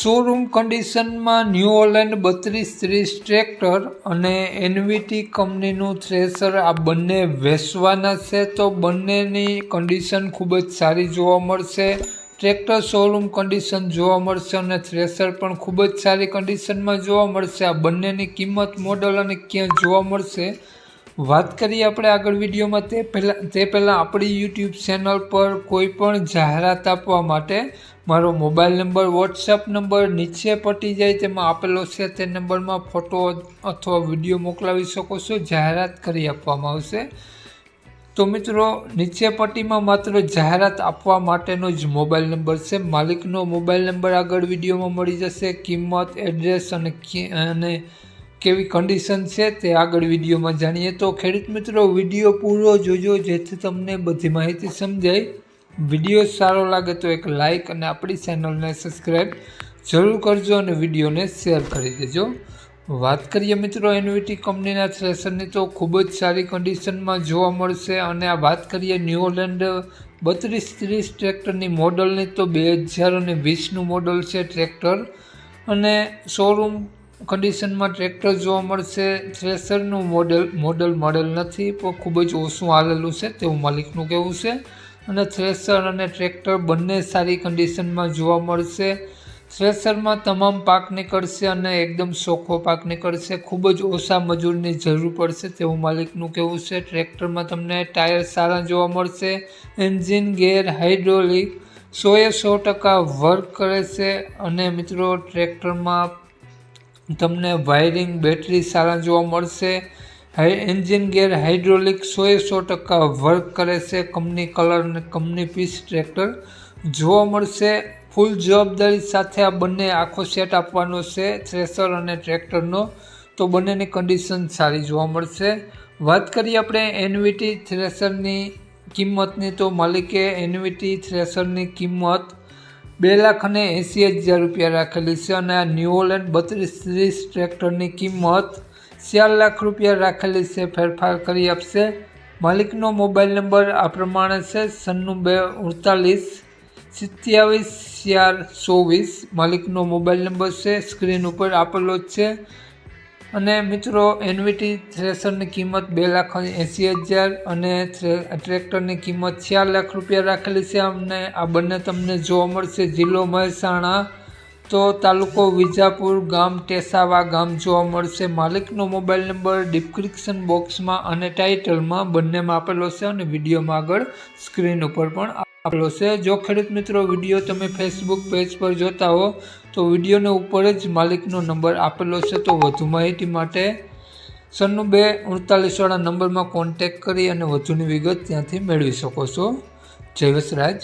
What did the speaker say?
Showroom કન્ડિશનમાં new Holland બત્રીસ ત્રીસ ટ્રેક્ટર અને એનવીટી કંપનીનું થ્રેસર આ બંને વેચવાના છે તો બંનેની કન્ડિશન ખૂબ જ સારી જોવા મળશે. ટ્રેક્ટર શોરૂમ કન્ડિશન જોવા મળશે અને થ્રેસર પણ ખૂબ જ સારી કન્ડિશનમાં જોવા મળશે. આ બંનેની કિંમત મોડલ અને ક્યાં જોવા મળશે વાત કરીએ આપણે આગળ વિડીયોમાં તે પહેલાં તે પહેલાં આપણી યુટ્યુબ ચેનલ પર કોઈ પણ જાહેરાત આપવા માટે મારો મોબાઈલ નંબર વોટ્સઅપ નંબર નીચે પટી જાય તેમાં આપેલો છે તે નંબરમાં ફોટો અથવા વીડિયો મોકલાવી શકો છો. જાહેરાત કરી આપવામાં આવશે. તો મિત્રો, નીચે પટ્ટીમાં માત્ર જાહેરાત આપવા માટેનો જ મોબાઈલ નંબર છે. માલિકનો મોબાઈલ નંબર આગળ વિડીયોમાં મળી જશે. કિંમત એડ્રેસ અને અને કેવી કન્ડિશન છે તે આગળ વિડીયોમાં જાણીએ. તો ખેડૂત મિત્રો, વીડિયો પૂરો જોજો, જેથી તમને બધી માહિતી સમજાય. વીડિયો સારો લાગે તો એક લાઈક અને આપણી ચેનલને સબસ્ક્રાઈબ જરૂર કરજો અને વિડીયોને શેર કરી દેજો. વાત કરીએ મિત્રો એનવીટી કંપનીના થ્રેસરની તો ખૂબ જ સારી કન્ડિશનમાં જોવા મળશે. અને આ વાત કરીએ ન્યૂઓલેન્ડ બત્રીસ ત્રીસ ટ્રેક્ટરની મોડલની તો બે હજાર અને વીસનું મોડલ છે ટ્રેક્ટર. અને શોરૂમ કન્ડિશનમાં ટ્રેક્ટર જોવા મળશે. થ્રેસરનું મોડલ મોડલ મળેલ નથી, પણ ખૂબ જ ઓછું હાલેલું છે તેવું માલિકનું કહેવું છે. અને થ્રેસર અને ટ્રેક્ટર બંને સારી કન્ડિશનમાં જોવા મળશે. થ્રેસરમાં તમામ પાક નીકળશે અને એકદમ ચોખ્ખો પાક નીકળશે. ખૂબ જ ઓછા મજૂરની જરૂર પડશે તેવું માલિકનું કહેવું છે. ટ્રેક્ટરમાં તમને ટાયર સારા જોવા મળશે. એન્જિન ગેર હાઇડ્રોલિક સોએ સો ટકા વર્ક કરે છે. અને મિત્રો ટ્રેક્ટરમાં તમને વાયરિંગ બેટરી સારા જોવા મળશે. હાઈ એન્જિન ગેર હાઇડ્રોલિક સોએ સો ટકા વર્ક કરે છે. કંપની કલર અને કંપની પીસ ટ્રેક્ટર જોવા મળશે. ફૂલ જવાબદારી સાથે આ બંને આખો સેટ આપવાનો છે. થ્રેસર અને ટ્રેક્ટરનો તો બંનેની કન્ડિશન સારી જોવા મળશે. વાત કરીએ આપણે એનવીટી થ્રેસરની કિંમતની. તો માલિકે એનવીટી થ્રેસરની કિંમત બે લાખ અને એંસી હજાર રૂપિયા રાખેલી છે અને આ ન્યુઓલેન્ડ બત્રીસ ત્રીસ ટ્રેક્ટરની કિંમત ચાર લાખ રૂપિયા રાખેલી છે. ફેરફાર કરી આપશે. માલિકનો મોબાઈલ નંબર આ પ્રમાણે છે. સન્નું બે અડતાલીસ સિત્યાવીસ ચાર ચોવીસ. માલિકનો મોબાઈલ નંબર છે. સ્ક્રીન ઉપર આપેલો જ છે. અને મિત્રો એનવીટી થ્રેસરની કિંમત બે લાખ એંસી હજાર અને ટ્રેક્ટરની કિંમત ચાર લાખ રૂપિયા રાખેલી છે. અમને આ બંને તમને જોવા મળશે. જિલ્લો મહેસાણા તો તાલુકો વિજાપુર, ગામ ટેસાવા ગામ જોવા મળશે. માલિકનો મોબાઈલ નંબર ડિસ્ક્રિપ્શન બોક્સમાં અને ટાઇટલમાં બંનેમાં આપેલો છે અને વિડીયોમાં આગળ સ્ક્રીન ઉપર પણ આપેલો છે. જો ખેડૂત મિત્રો વીડિયો તમે ફેસબુક પેજ પર જોતા હો, તો વિડીયોના ઉપર જ માલિકનો નંબર આપેલો છે. તો વધુ માહિતી માટે સન્નું બે ઉડતાલીસવાળા નંબરમાં કોન્ટેક કરી અને વધુની વિગત ત્યાંથી મેળવી શકો છો. જય વસરાજ.